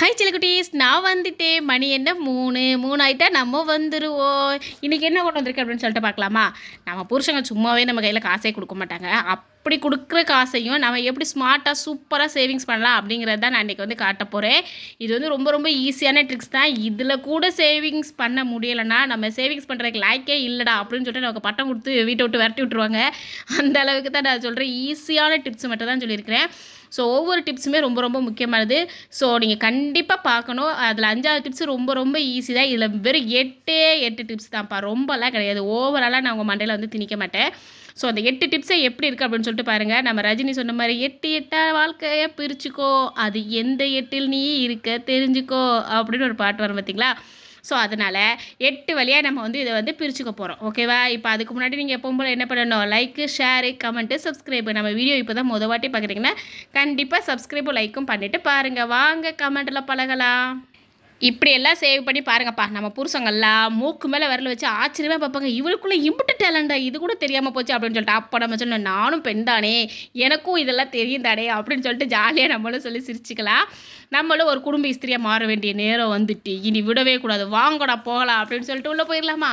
Hi சிலக்குட்டீஸ் நான் வந்துட்டேன். மணி என்ன? மூணு. மூணு ஆகிட்டா நம்ம வந்துடுவோம் இன்றைக்கி என்ன கொண்டு வந்திருக்கு அப்படின்னு சொல்லிட்டு பார்க்கலாமா? நம்ம புருஷங்க சும்மாவே நம்ம கையில் காசே கொடுக்க மாட்டாங்க. அப்படி கொடுக்குற காசையும் நம்ம எப்படி ஸ்மார்ட்டாக சூப்பராக சேவிங்ஸ் பண்ணலாம் அப்படிங்கிறது தான் நான் இன்றைக்கி வந்து காட்ட போகிறேன் இது வந்து ரொம்ப ரொம்ப ஈஸியான ட்ரிக்ஸ் தான். இதில் கூட சேவிங்ஸ் பண்ண முடியலைன்னா நம்ம சேவிங்ஸ் பண்ணுறதுக்கு லாய்க்கே இல்லைடா அப்படின்னு சொல்லிட்டு நமக்கு பட்டம் கொடுத்து வீட்டை விட்டு விரட்டி விட்டுருவாங்க. அந்த அளவுக்கு தான் நான் சொல்கிறேன் ஈஸியான டிப்ஸ் மட்டும் தான் சொல்லியிருக்கிறேன். ஸோ ஒவ்வொரு டிப்ஸுமே ரொம்ப ரொம்ப முக்கியமானது. ஸோ நீங்கள் கண்டிப்பாக பார்க்கணும். அதில் அஞ்சாவது டிப்ஸ் ரொம்ப ரொம்ப ஈஸி தான். இதில் வெறும் எட்டே எட்டு டிப்ஸ் தான்ப்பா. ரொம்பலாம் கிடையாது. ஓவராலாக நான் உங்கள் மண்டையில் வந்து திணிக்க மாட்டேன். ஸோ அந்த எட்டு டிப்ஸை எப்படி இருக்குது அப்படின்னு சொல்லிட்டு பாருங்கள் நம்ம ரஜினி சொன்ன மாதிரி எட்டு எட்டா வாழ்க்கையை பிரிச்சுக்கோ. அது எந்த எட்டில் நீ இருக்க தெரிஞ்சுக்கோ அப்படின்னு ஒரு பாட்டு வரும் பார்த்தீங்களா? ஸோ அதனால் எட்டு வழியாக நம்ம வந்து இதை வந்து பிரிச்சுக்க போகிறோம் ஓகேவா இப்போ அதுக்கு முன்னாடி நீங்கள் எப்பவும் போல் என்ன பண்ணணும்? லைக்கு ஷேரு கமெண்ட்டு சப்ஸ்கிரைப் நம்ம வீடியோ இப்போ தான் முத வாட்டி பார்க்குறீங்கன்னா கண்டிப்பாக சப்ஸ்கிரைபும் லைக்கும் பண்ணிவிட்டு பாருங்கள் வாங்க கமெண்ட்டில் பழகலாம். இப்படி எல்லாம் சேவ் பண்ணி பாருங்கப்பா. நம்ம புருஷங்கள்லாம் மூக்கு மேலே விரல வச்சு ஆச்சரியமாக பார்ப்பாங்க. இவளுக்குள்ளே இம்புட்டு டேலண்டா இது கூட தெரியாமல் போச்சு அப்படின்னு சொல்லிட்டு அப்போ நம்ம சொன்னோம் நானும் பெண் தானே? எனக்கும் இதெல்லாம் தெரியும் தானே? அப்படின்னு சொல்லிட்டு ஜாலியாக நம்மளும் சொல்லி சிரிச்சுக்கலாம். நம்மளும் ஒரு குடும்ப இஸ்திரியாக மாற வேண்டிய நேரம் வந்துட்டு இனி விடவே கூடாது. வாங்கடா போகலாம். அப்படின்னு சொல்லிட்டு உள்ளே போயிடலாமா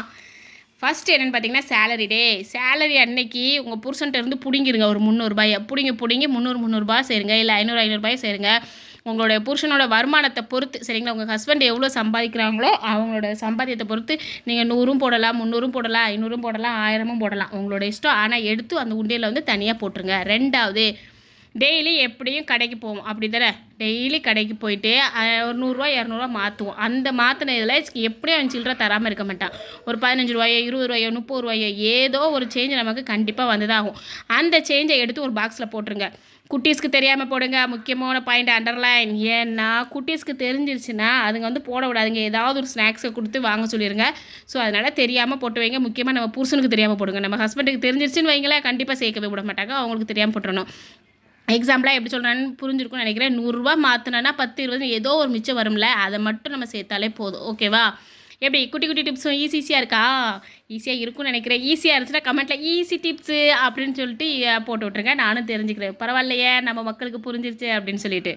ஃபஸ்ட்டு என்னென்னு பார்த்தீங்கன்னா சேலரி டே. சேலரி அன்னைக்கு உங்கள் புருஷன்ட்ட இருந்து பிடிங்கிருங்க ஒரு முந்நூறுபாயை பிடிங்கி பிடிங்கி முந்நூறு முந்நூறுபா சேருங்க. இல்லை ஐநூறு ஐநூறுபாய் சேருங்க. உங்களுடைய புருஷனோட வருமானத்தை பொறுத்து சரிங்களா? உங்கள் ஹஸ்பண்ட் எவ்வளோ சம்பாதிக்கிறாங்களோ அவங்களோட சம்பாத்தியத்தை பொறுத்து நீங்கள் நூறும் போடலாம் முந்நூறும் போடலாம் ஐநூறும் போடலாம் ஆயிரமும் போடலாம். உங்களோட இஷ்டம். ஆனால் எடுத்து அந்த உண்டியில் வந்து தனியாக போட்டுருங்க. ரெண்டாவது டெய்லி எப்படியும் கடைக்கு போவோம். அப்படி தானே? டெய்லி கடைக்கு போயிட்டு ஒரு நூறுரூவா இரநூறுவா மாற்றுவோம் அந்த மாற்றின இதில் எப்படியும் அவன் சில்லற தராமல் இருக்க மாட்டான். ஒரு பதினஞ்சு ரூபாயோ இருபது ரூபாயோ முப்பது ரூபாயோ ஏதோ ஒரு சேஞ்ச் நமக்கு கண்டிப்பாக வந்ததாகும் அந்த சேஞ்சை எடுத்து ஒரு பாக்ஸில் போட்டுருங்க. குட்டீஸ்க்கு தெரியாமல் போடுங்க. முக்கியமான பாயிண்ட் அண்டர்லைன் ஏன்னா குட்டீஸ்க்கு தெரிஞ்சிருச்சுன்னா அதுங்க வந்து போட விடாதுங்க ஏதாவது ஒரு ஸ்நாக்ஸை கொடுத்து வாங்க சொல்லிடுங்க ஸோ அதனால் தெரியாமல் போட்டு வைங்க. முக்கியமாக நம்ம புருஷனுக்கு தெரியாமல் போடுங்க. நம்ம ஹஸ்பண்டுக்கு தெரிஞ்சிருச்சுன்னு வைங்களேன் கண்டிப்பாக சேர்க்கவே விட மாட்டாங்க. அவங்களுக்கு தெரியாமல் போட்டுறணும். எக்ஸாம்பிளாக எப்படி சொல்கிறான்னு புரிஞ்சிருக்கும்னு நினைக்கிறேன். நூறுரூவா மாற்றினா பத்து இருபது ஏதோ ஒரு மிச்சம் வரும்ல. அதை மட்டும் நம்ம சேர்த்தாலே போதும். ஓகேவா எப்படி குட்டி குட்டி டிப்ஸும் ஈஸி ஈஸியாக இருக்கா? ஈஸியாக இருக்கும்னு நினைக்கிறேன். ஈஸியாக இருந்துச்சுன்னா கமெண்ட்டில் ஈஸி டிப்ஸு அப்படின்னு சொல்லிட்டு போட்டு விட்ருங்க நானும் தெரிஞ்சுக்கிறேன். பரவாயில்லையே நம்ம மக்களுக்கு புரிஞ்சிருச்சு அப்படின்னு சொல்லிட்டு.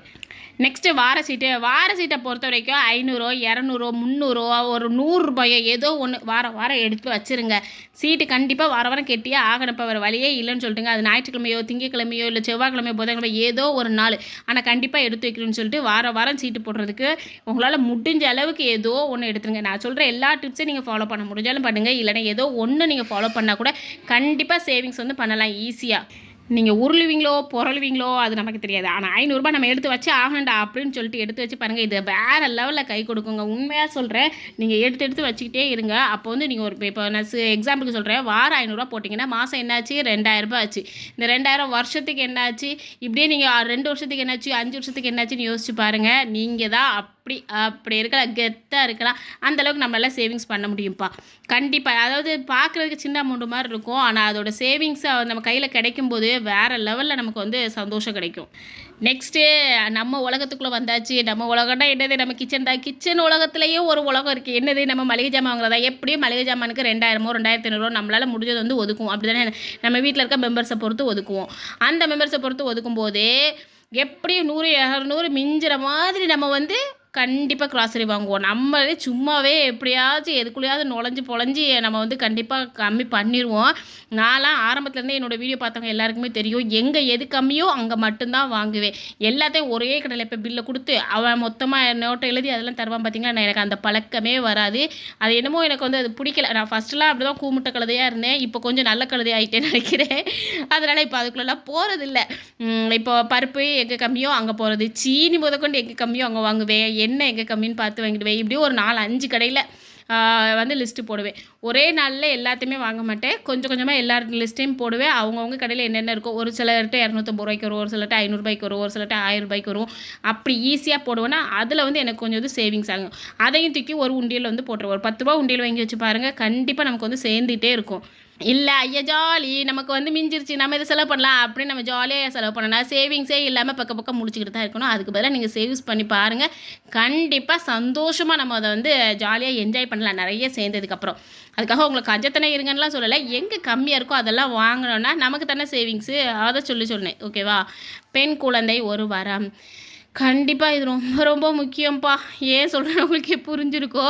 நெக்ஸ்ட்டு வார சீட்டு. வார சீட்டை பொறுத்த வரைக்கும் ஐநூறோ இரநூறோ முந்நூறோ ஒரு நூறுரூபாயோ ஏதோ ஒன்று வாரம் வாரம் எடுத்து வச்சுருங்க. சீட்டு கண்டிப்பாக வார வாரம் கெட்டியே ஆகணும் இப்போ வேறு வழியே இல்லைன்னு சொல்லிட்டுங்க. அது ஞாயிற்றுக்கிழமையோ திங்கக்கிழமையோ இல்லை செவ்வாய்க்கிழமையோ புதன்கிழமையோ ஏதோ ஒரு நாள். ஆனால் கண்டிப்பாக எடுத்து வைக்கணும்னு சொல்லிட்டு வார வாரம் சீட்டு போடுறதுக்கு உங்களால் முடிஞ்ச அளவுக்கு ஏதோ ஒன்று எடுத்துருங்க. நான் சொல்கிற எல்லா டிப்ஸையும் நீங்கள் ஃபாலோ பண்ண முடிஞ்சாலும் பண்ணுங்கள் இல்லைனா ஏதோ ஒன்று நீங்கள் ஃபாலோ பண்ணால் கூட கண்டிப்பாக சேவிங்ஸ் வந்து பண்ணலாம் ஈஸியாக நீங்கள் உருளுவீங்களோ புரளுவீங்களோ அது நமக்கு தெரியாது. ஆனால் ஐநூறுரூபா நம்ம எடுத்து வச்சு ஆகண்டா அப்படின்னு சொல்லிட்டு எடுத்து வச்சு பாருங்கள் இது வேறு லெவலில் கை கொடுக்குங்க. உண்மையாக சொல்கிறேன் நீங்கள் எடுத்து எடுத்து வச்சுக்கிட்டே இருங்க. அப்போ வந்து நீங்கள் ஒரு இப்போ நான் எக்ஸாம்பிளுக்கு சொல்கிறேன் வாரம் ஐநூறுரூவா போட்டிங்கன்னா மாதம் என்னாச்சு? ரெண்டாயிரரூபா ஆச்சு. இந்த ரெண்டாயிரம் வருஷத்துக்கு என்னாச்சு? இப்படியே நீங்கள் ரெண்டு வருஷத்துக்கு என்னாச்சு? அஞ்சு வருஷத்துக்கு என்னாச்சுன்னு யோசிச்சு பாருங்கள் நீங்கள் தான் அப்படி அப்படி இருக்கலாம் கெத்தாக இருக்கலாம். அந்தளவுக்கு நம்மளால் சேவிங்ஸ் பண்ண முடியும்ப்பா. கண்டிப்பாக அதாவது பார்க்குறதுக்கு சின்ன அமௌண்ட் மாதிரி இருக்கும். ஆனால் அதோட சேவிங்ஸை நம்ம கையில் கிடைக்கும்போது வேறு லெவலில் நமக்கு வந்து சந்தோஷம் கிடைக்கும். நெக்ஸ்ட்டு நம்ம உலகத்துக்குள்ளே வந்தாச்சு. நம்ம உலகம்னா என்னது? நம்ம கிச்சன் தான். கிச்சன் உலகத்துலேயும் ஒரு உலகம் இருக்குது என்னது? நம்ம மளிகை ஜாமான் வாங்குறதா? எப்படியும் மளிகை ஜாமானுக்கு ரெண்டாயிரமோ ரெண்டாயிரத்தி ஐநூறுவா நம்மளால் முடிஞ்சது வந்து ஒதுக்குவோம். அப்படி தானே நம்ம வீட்டில் இருக்க மெம்பர்ஸை பொறுத்து ஒதுக்குவோம். அந்த மெம்பர்ஸை பொறுத்து ஒதுக்கும் போதே எப்படியும் நூறு இரநூறு மிஞ்சிற மாதிரி நம்ம வந்து கண்டிப்பாக க்ராசரி வாங்குவோம். நம்மளே சும்மாவே எப்படியாச்சும் எதுக்குள்ளேயாவது நுழைஞ்சு பொழஞ்சி நம்ம வந்து கண்டிப்பாக கம்மி பண்ணிடுவோம் நான்லாம் ஆரம்பத்துலேருந்து என்னோடய வீடியோ பார்த்தவங்க எல்லாருக்குமே தெரியும். எங்கே எது கம்மியோ அங்கே மட்டும்தான் வாங்குவேன். எல்லாத்தையும் ஒரே கடையில் இப்போ பில்லை கொடுத்து அவன் மொத்தமாக நோட்டை எழுதி அதெல்லாம் தருவான் பார்த்தீங்களா? எனக்கு அந்த பழக்கமே வராது. அது என்னமோ எனக்கு வந்து அது பிடிக்கல. நான் ஃபஸ்ட்டெலாம் அப்படி தான் கூமுட்ட கழுதையாக இருந்தேன். இப்போ கொஞ்சம் நல்ல கழுதை ஆகிட்டேன்னு நினைக்கிறேன். அதனால் இப்போ அதுக்குள்ளெல்லாம் போகிறதில்ல இப்போ பருப்பு எங்கே கம்மியோ அங்கே போகிறது சீனி முதற்கொண்டு எங்கே கம்மியோ அங்கே வாங்குவேன். என்ன எங்கே கம்மின்னு பார்த்து வாங்கிடுவேன். இப்படி ஒரு நாலு அஞ்சு கடையில் வந்து லிஸ்ட்டு போடுவேன். ஒரே நாளில் எல்லாத்தையுமே வாங்க மாட்டேன். கொஞ்சம் கொஞ்சமாக எல்லா லிஸ்ட்டையும் போடுவேன். அவங்கவுங்க கடையில் என்னென்ன இருக்கும் ஒரு சிலர்கிட்ட இரநூத்தம்பது ரூபாய்க்கு வரும் ஒரு சிலர்கிட்ட ஐநூறுபாய்க்கு வரும் ஒரு சிலர்கிட்ட ஆயிரம் ரூபாய்க்கு வரும் அப்படி ஈஸியாக போடுவேன்னா அதில் வந்து எனக்கு கொஞ்சம் வந்து சேவிங்ஸ் ஆகும். அதையும் தூக்கி ஒரு உண்டியல் வந்து போட்டுருவோம் ஒரு பத்து ரூபா உண்டியல் வாங்கி வச்சு பாருங்கள் கண்டிப்பாக நமக்கு வந்து சேர்ந்துகிட்டே இருக்கும். இல்லை ஐயா ஜாலி நமக்கு வந்து மிஞ்சிருச்சு. நம்ம இதை செலவு பண்ணலாம் அப்படின்னு நம்ம ஜாலியாக செலவு பண்ணலாம். சேவிங்ஸே இல்லாமல் பக்கம் பக்கம் முடிச்சுக்கிட்டு தான் இருக்கணும். அதுக்கு பதிலாக நீங்கள் சேவிங்ஸ் பண்ணி பாருங்கள் கண்டிப்பாக சந்தோஷமாக நம்ம அதை வந்து ஜாலியாக என்ஜாய் பண்ணலாம். நிறைய சேர்ந்ததுக்கப்புறம் அதுக்காக உங்களுக்கு கஞ்சத்தனை இருங்கன்னெலாம் சொல்லலை. எங்கே கம்மியாக இருக்கோ அதெல்லாம் வாங்கினோன்னா நமக்கு தானே சேவிங்ஸு அதை சொல்லி சொன்னேன். ஓகேவா பெண் குழந்தை ஒரு வரம். கண்டிப்பாக இது ரொம்ப ரொம்ப முக்கியம்ப்பா ஏன் சொல்கிறேன் உங்களுக்கே புரிஞ்சிருக்கோ.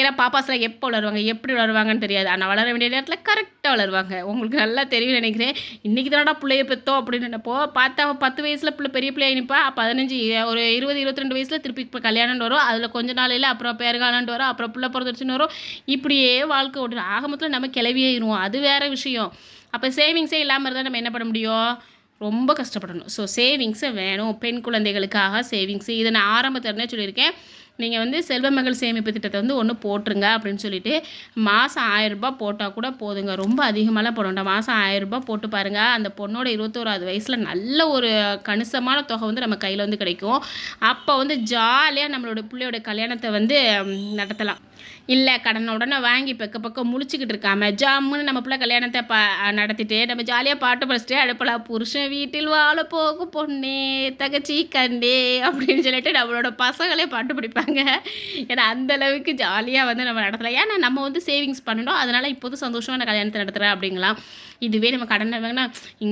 ஏன்னா பாப்பாஸ்லாம் எப்போ வளருவாங்க எப்படி வளருவாங்கன்னு தெரியாது. ஆனால் வளர வேண்டிய நேரத்தில் கரெக்டாக வளருவாங்க. உங்களுக்கு நல்லா தெரியும் நினைக்கிறேன். இன்றைக்கி தானடா பிள்ளைய பெற்றோம் அப்படின்னு நினைப்போ. பார்த்தா அவன் பத்து வயசில் பிள்ளை பெரிய பிள்ளைய நினைப்பா பதினஞ்சு ஒரு இருபது இருபத்தி ரெண்டு வயசில் திருப்பி இப்போ கல்யாணம்னு வரும். அதில் கொஞ்ச நாளையில் அப்புறம் பேருகாலம்னு வரும். அப்புறம் பிள்ளை பிறந்துருச்சுன்னு வரும். இப்படியே வாழ்க்கை ஓட்டுறோம் ஆக மொத்தத்தில் நம்ம கிளவியே இருவோம் அது வேறு விஷயம். அப்போ சேவிங்ஸே இல்லாமல் இருந்தால் நம்ம என்ன பண்ண முடியும்? ரொம்ப கஷ்டப்படணும். ஸோ சேவிங்ஸை வேணும். பெண் குழந்தைகளுக்காக சேவிங்ஸு இதை நான் ஆரம்பத்திலே சொல்லியிருக்கேன். நீங்கள் வந்து செல்வமகள் சேமிப்பு திட்டத்தை வந்து ஒன்று போட்டுருங்க அப்படின்னு சொல்லிட்டு மாதம் ஆயிரரூபா போட்டால் கூட போதுங்க. ரொம்ப அதிகமாகலாம் போட வேண்டாம் மாதம் ஆயிரரூபா போட்டு பாருங்கள் அந்த பொண்ணோட இருபத்தோராது வயசில் நல்ல ஒரு கணிசமான தொகை வந்து நம்ம கையில் வந்து கிடைக்கும். அப்போ வந்து ஜாலியாக நம்மளோட பிள்ளையோட கல்யாணத்தை வந்து நடத்தலாம். இல்லை கடனை உடனே வாங்கி பக்க பக்கம் முழிச்சிக்கிட்டு இருக்காம ஜாமுன்னு நம்ம பிள்ளை கல்யாணத்தை பா நடத்திட்டு நம்ம ஜாலியாக பாட்டு படிச்சுட்டே அடுப்பலாம் புருஷன் வீட்டில் வாழ போகும் பொண்ணே தகச்சி கண்டே அப்படின்னு சொல்லிட்டு நம்மளோட பசங்களே பாட்டு படிப்பாங்க ஏன்னா அந்த அளவுக்கு ஜாலியாக வந்து நம்ம நடத்தலாம் ஏன்னா நம்ம வந்து சேவிங்ஸ் பண்ணணும். அதனால் இப்போது சந்தோஷமாக நான் கல்யாணத்தை நடத்துகிறேன் அப்படிங்களாம் இதுவே நம்ம கடன் வாங்கினா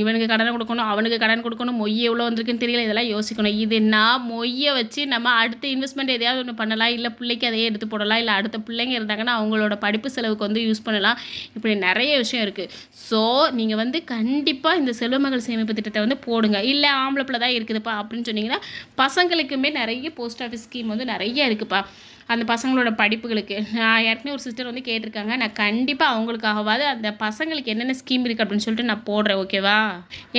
இவனுக்கு கடன் கொடுக்கணும் அவனுக்கு கடன் கொடுக்கணும் மொய் எவ்வளோ வந்திருக்குன்னு தெரியல. இதெல்லாம் யோசிக்கணும். இது நான் மொய்யை வச்சு நம்ம அடுத்த இன்வெஸ்ட்மெண்ட் எதையாவது ஒன்று பண்ணலாம். இல்லை பிள்ளைக்கு அதையே எடுத்து போடலாம். இல்லை அடுத்த பிள்ளைங்க இருந்தாங்கன்னா அவங்களோட படிப்பு செலவுக்கு வந்து யூஸ் பண்ணலாம். இப்படி நிறைய விஷயம் இருக்குது ஸோ நீங்கள் வந்து கண்டிப்பாக இந்த செல்வமகள் சேமிப்பு திட்டத்தை வந்து போடுங்க. இல்லை ஆம்பளை பிள்ளை தான் இருக்குதுப்பா அப்படின்னு சொன்னீங்கன்னா பசங்களுக்குமே நிறைய போஸ்ட் ஆஃபீஸ் ஸ்கீம் வந்து நிறைய இருக்குப்பா. அந்த பசங்களோட படிப்புகளுக்கு. நான் ஏற்கனவே ஒரு சிஸ்டர் வந்து கேட்டிருக்காங்க. நான் கண்டிப்பாக அவங்களுக்காகவாது அந்த பசங்களுக்கு என்னென்ன ஸ்கீம் இருக்குது அப்படின்னு சொல்லிட்டு நான் போடுறேன் ஓகேவா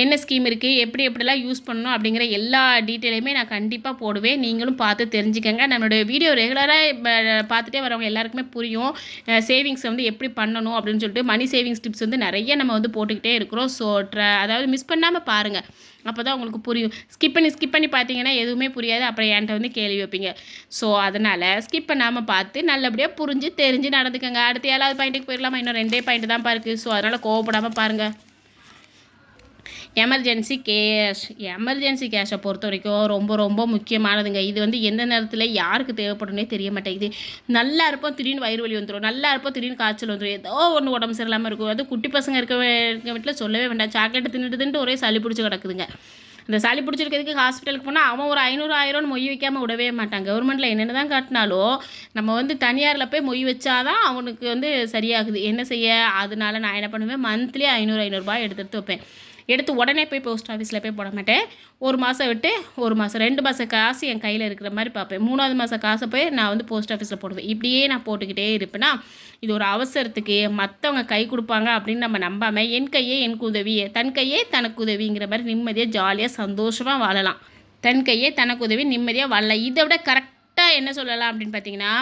என்ன ஸ்கீம் இருக்குது எப்படி எப்படிலாம் யூஸ் பண்ணணும் அப்படிங்கிற எல்லா டீட்டெயிலுமே நான் கண்டிப்பாக போடுவேன். நீங்களும் பார்த்து தெரிஞ்சுக்கங்க. நம்மளோட வீடியோ ரெகுலராக பார்த்துட்டே வரவங்க எல்லாருக்குமே புரியும். சேவிங்ஸ் வந்து எப்படி பண்ணணும் அப்படின்னு சொல்லிட்டு மணி சேவிங்ஸ் டிப்ஸ் வந்து நிறைய நம்ம வந்து போட்டுக்கிட்டே இருக்கிறோம். ஸோ அதாவது மிஸ் பண்ணாமல் பாருங்கள் அப்போ தான் உங்களுக்கு புரியும். ஸ்கிப் பண்ணி ஸ்கிப் பண்ணி பார்த்தீங்கன்னா எதுவுமே புரியாது. அப்புறம் என்கிட்ட வந்து கேள்வி வைப்பீங்க. ஸோ அதனால் ஸ்கிப் பண்ணாமல் பார்த்து நல்லபடியாக புரிஞ்சு தெரிஞ்சு நடந்துக்கங்க. அடுத்து ஏழாவது பாயிண்ட்டுக்கு போயிடலாமா இன்னும் ரெண்டே பாயிண்ட் தான் இருக்குது ஸோ அதனால் கோவப்படாமல் பாருங்கள் எமர்ஜென்சி கேஷ் எமர்ஜென்சி கேஷை பொறுத்த வரைக்கும் ரொம்ப ரொம்ப முக்கியமானதுங்க. இது வந்து எந்த நேரத்தில் யாருக்கு தேவைப்படும்னே தெரிய மாட்டேங்குது. நல்லா இருப்போம் திடீர்னு வயிறு வலி வந்துடும் நல்லா இருப்போம் திடீர்னு காய்ச்சல் வந்துடும் ஏதோ ஒன்று உடம்பு சரியில்லாமல் இருக்கும். அது குட்டி பசங்க இருக்க இருக்க வீட்டில் சொல்லவே வேண்டாம். சாக்லேட் தின்னுட்டு தின்ட்டு ஒரே சளி பிடிச்சி கிடக்குதுங்க. இந்த சளி பிடிச்சிருக்கிறதுக்கு ஹாஸ்பிட்டலுக்கு போனால் அவன் ஒரு ஐநூறு ஆயிரம்னு மொய் வைக்காமல் விடவே மாட்டான். கவர்மெண்ட்டில் என்னென்ன தான் காட்டினாலும் நம்ம வந்து தனியாரில் போய் மொய் வச்சாதான் அவனுக்கு வந்து சரியாகுது. என்ன செய்ய? அதனால நான் என்ன பண்ணுவேன்? மந்த்லி ஐநூறு ஐநூறுரூபா எடுத்து எடுத்து வைப்பேன். எடுத்து உடனே போய் போஸ்ட் ஆஃபீஸில் போய் போட மாட்டேன். ஒரு மாதம் விட்டு ஒரு மாதம் ரெண்டு மாதம் காசு என் கையில் இருக்கிற மாதிரி பார்ப்பேன். மூணாவது மாதம் காசை போய் நான் வந்து போஸ்ட் ஆஃபீஸில் போடுவேன். இப்படியே நான் போட்டுக்கிட்டே இருப்பேன்னா இது ஒரு அவசரத்துக்கு மற்றவங்க கை கொடுப்பாங்க அப்படின்னு நம்ம நம்பாமல் என் கையே எனக்கு உதவி தன் கையே தனக்கு உதவிங்கிற மாதிரி நிம்மதியாக ஜாலியாக சந்தோஷமாக வாழலாம். தன் கையே தனக்கு உதவி நிம்மதியாக வாழலாம். இதை விட கரெக்டாக என்ன சொல்லலாம் அப்படின்னு பார்த்தீங்கன்னா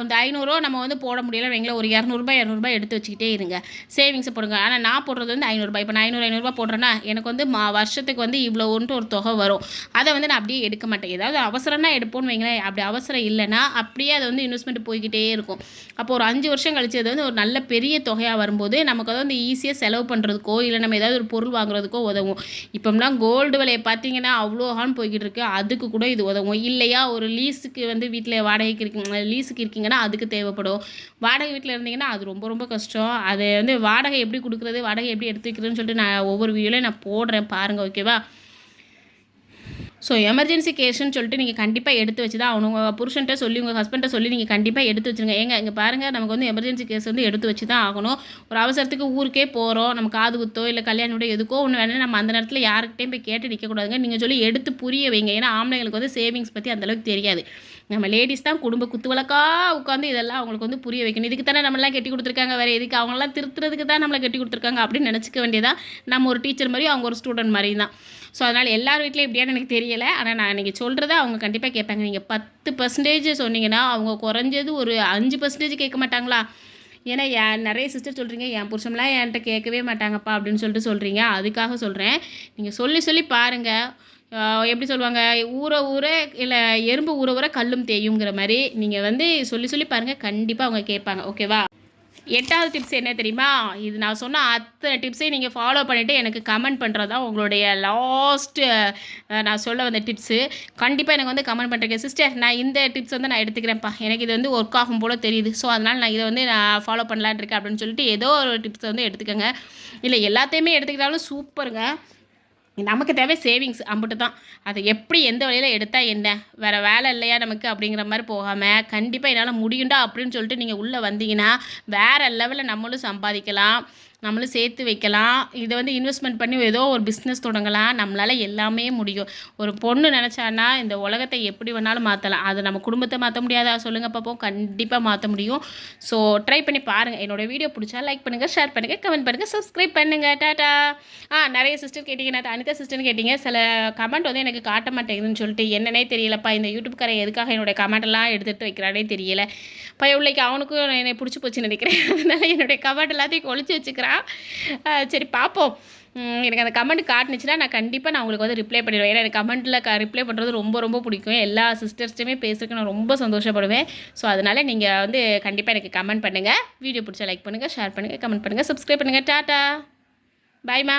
இந்த ஐநூறுரூவா நம்ம வந்து போட முடியல. வைங்களா ஒரு இரநூறுபா இரநூறுபா எடுத்து வச்சுக்கிட்டே இருங்க. சேவிங்ஸை போடுங்க. ஆனால் நான் போடுறது வந்து ஐநூறுரூபா இப்போ நான் ஐநூறு ஐநூறுரூபா போடுறேன்னா எனக்கு வந்து மா வருஷத்துக்கு வந்து இவ்வளோன்ட்டு ஒரு தொகை வரும். அதை வந்து நான் அப்படியே எடுக்க மாட்டேன். ஏதாவது அவசரம்னா எடுப்போம்னு வைங்களேன். அப்படி அவசரம் இல்லைன்னா அப்படியே அதை வந்து இன்வெஸ்ட்மெண்ட் போய்கிட்டே இருக்கும். அப்போ ஒரு அஞ்சு வருஷம் கழிச்சு அது வந்து ஒரு நல்ல பெரிய தொகையாக வரும்போது நமக்கு அதை வந்து ஈஸியாக செலவு பண்ணுறதுக்கோ இல்லை நம்ம ஏதாவது ஒரு பொருள் வாங்குறதுக்கோ உதவும். இப்போம்லாம் கோல்டு விலையை பார்த்தீங்கன்னா அவ்வளோ ஹான் போய்கிட்டு இருக்கு. அதுக்கு கூட இது உதவும். இல்லையா ஒரு லீஸுக்கு வந்து வீட்டில் வாடகைக்கு இருக்கீங்க லீஸுக்கு இருக்கீங்கன்னா அதுக்கு தேவைப்படும். வாடகை வீட்டில் இருந்தீங்கன்னா அது ரொம்ப ரொம்ப கஷ்டம். அது வந்து வாடகை எப்படி கொடுக்குறது வாடகை எப்படி எடுத்து வைக்கிறதுன்னு சொல்லிட்டு நான் ஒவ்வொரு வீடியோலையும் நான் போடுறேன் பாருங்கள் ஓகேவா ஸோ எமர்ஜென்சி கேஸ்ன்னு சொல்லிட்டு நீங்கள் கண்டிப்பாக எடுத்து வச்சு தான் அவனுங்க புருஷன்ட்ட சொல்லி உங்கள் ஹஸ்பண்ட்டை சொல்லி நீங்கள் கண்டிப்பாக எடுத்து வச்சுருங்க. ஏங்க இங்கே பாருங்கள் நமக்கு வந்து எமர்ஜென்சி கேஸ் வந்து எடுத்து வச்சு தான் ஆகணும். ஒரு அவசரத்துக்கு ஊருக்கே போகிறோம் நம்ம காது குத்தோ இல்லை கல்யாணம் விட எதுக்கோ ஒன்று வேணால் நம்ம அந்த நேரத்தில் யாருக்கிட்டையும் போய் கேட்டு நிற்கக்கூடாதுங்க நீங்கள் சொல்லி எடுத்து புரிய வைங்க. ஏன்னா ஆம்பளைங்களுக்கு வந்து சேவிங்ஸ் பற்றி அந்தளவுக்கு தெரியாது. நம்ம லேடிஸ் தான் குடும்ப குத்து வழக்காக உட்காந்து இதெல்லாம் அவங்களுக்கு வந்து புரிய வைக்கணும். இதுக்கு தானே நம்மளாம் கட்டி கொடுத்துருக்காங்க வேறு எதுக்கு? அவங்களாம் திருத்துறதுக்கு தான் நம்மளை கட்டி கொடுத்துருக்காங்க அப்படின்னு நினச்சிக்க வேண்டியதான் நம்ம ஒரு டீச்சர் மாதிரி அவங்க ஒரு ஸ்டூடெண்ட் மாதிரி தான். ஸோ அதனால் எல்லார் வீட்லேயும் எப்படியான்னு எனக்கு தெரியலை. ஆனால் நான் நீங்கள் சொல்கிறத அவங்க கண்டிப்பாக கேட்பாங்க. நீங்கள் பத்து பர்சன்டேஜ் சொன்னீங்கன்னா அவங்க குறைஞ்சது ஒரு அஞ்சு பர்சன்டேஜ் கேட்க மாட்டாங்களா? ஏன்னா என் நிறைய சிஸ்டர் சொல்கிறீங்க என் புருஷன்லாம் என்கிட்ட கேட்கவே மாட்டாங்கப்பா அப்படின்னு சொல்லிட்டு சொல்கிறீங்க அதுக்காக சொல்கிறேன் நீங்கள் சொல்லி சொல்லி பாருங்கள் எப்படி சொல்லுவாங்க? ஊற ஊற இல்லை எறும்பு ஊற ஊற கல்லும் தேயுங்கிற மாதிரி நீங்கள் வந்து சொல்லி சொல்லி பாருங்கள் கண்டிப்பாக அவங்க கேட்பாங்க. ஓகேவா? எட்டாவது டிப்ஸ் என்ன தெரியுமா? இது நான் சொன்ன அத்தனை டிப்ஸையும் நீங்கள் ஃபாலோ பண்ணிவிட்டு எனக்கு கமெண்ட் பண்ணுறது தான் உங்களுடைய லாஸ்ட்டு நான் சொல்ல வந்த டிப்ஸு கண்டிப்பாக எனக்கு வந்து கமெண்ட் பண்ணுறேன் சிஸ்டர் நான் இந்த டிப்ஸ் வந்து நான் எடுத்துக்கிறேன்ப்பா. எனக்கு இது வந்து ஒர்க் ஆகும் போல் தெரியுது. ஸோ அதனால் நான் இதை வந்து நான் ஃபாலோ பண்ணலான் இருக்கேன் அப்படின்னு சொல்லிட்டு ஏதோ ஒரு டிப்ஸை வந்து எடுத்துக்கோங்க. இல்லை எல்லாத்தையுமே எடுத்துக்கிட்டாலும் சூப்பருங்க நமக்கு தேவை சேவிங்ஸ் அம்பிட்டு தான் அதை எப்படி எந்த வழியில் எடுத்தால் என்ன? வேறு வேலை இல்லையா நமக்கு அப்படிங்கிற மாதிரி போகாமல் கண்டிப்பாக என்னால் முடியும்டா அப்படின்னு சொல்லிட்டு நீங்கள் உள்ளே வந்தீங்கன்னா வேறு லெவலில் நம்மளும் சம்பாதிக்கலாம். நம்மளும் சேர்த்து வைக்கலாம். இதை வந்து இன்வெஸ்ட்மெண்ட் பண்ணி ஏதோ ஒரு பிஸ்னஸ் தொடங்கலாம். நம்மளால் எல்லாமே முடியும். ஒரு பொண்ணு நினச்சான்னா இந்த உலகத்தை எப்படி வேணாலும் மாற்றலாம் அது நம்ம குடும்பத்தை மாற்ற முடியாதா? சொல்லுங்கள் பார்ப்போம் கண்டிப்பாக மாற்ற முடியும். ஸோ ட்ரை பண்ணி பாருங்கள் என்னோடய வீடியோ பிடிச்சா லைக் பண்ணுங்கள் ஷேர் பண்ணுங்கள் கமெண்ட் பண்ணுங்கள் சப்ஸ்கிரைப் பண்ணுங்கள் டாட்டா ஆ நிறைய சிஸ்டர் கேட்டிங்க. நான் அனிதா சிஸ்டர்னு கேட்டிங்க. சில கமெண்ட் வந்து எனக்கு காட்ட மாட்டேங்குதுன்னு சொல்லிட்டு என்னன்னே தெரியலப்பா. இந்த யூடியூப்காரன் எதுக்காக என்னோடய கமெண்ட்லாம் எடுத்துகிட்டு வைக்கிறானே தெரியல. பையன் உள்ளைக்கு அவனுக்கும் என்னை பிடிச்சி போச்சுன்னு நினைக்கிறேன். அதனால் என்னுடைய கமெண்ட் எல்லாத்தையும் ஒழிச்சு வச்சுக்கிறான். சொல்கிறா சரி பார்ப்போம் எனக்கு அந்த கமெண்ட் காட்டுனுச்சுன்னா நான் கண்டிப்பாக நான் உங்களுக்கு வந்து ரிப்ளை பண்ணிடுவேன். ஏன்னா எனக்கு கமெண்ட்டில் க ரிப்ளை பண்ணுறது ரொம்ப ரொம்ப பிடிக்கும். எல்லா சிஸ்டர்ஸ்ட்டுமே பேசுறதுக்கு நான் ரொம்ப சந்தோஷப்படுவேன். ஸோ அதனால் நீங்கள் வந்து கண்டிப்பாக எனக்கு கமெண்ட் பண்ணுங்கள் வீடியோ பிடிச்சா லைக் பண்ணுங்கள் ஷேர் பண்ணுங்கள் கமெண்ட் பண்ணுங்கள் சப்ஸ்கிரைப் பண்ணுங்கள் டாட்டா பாய்மா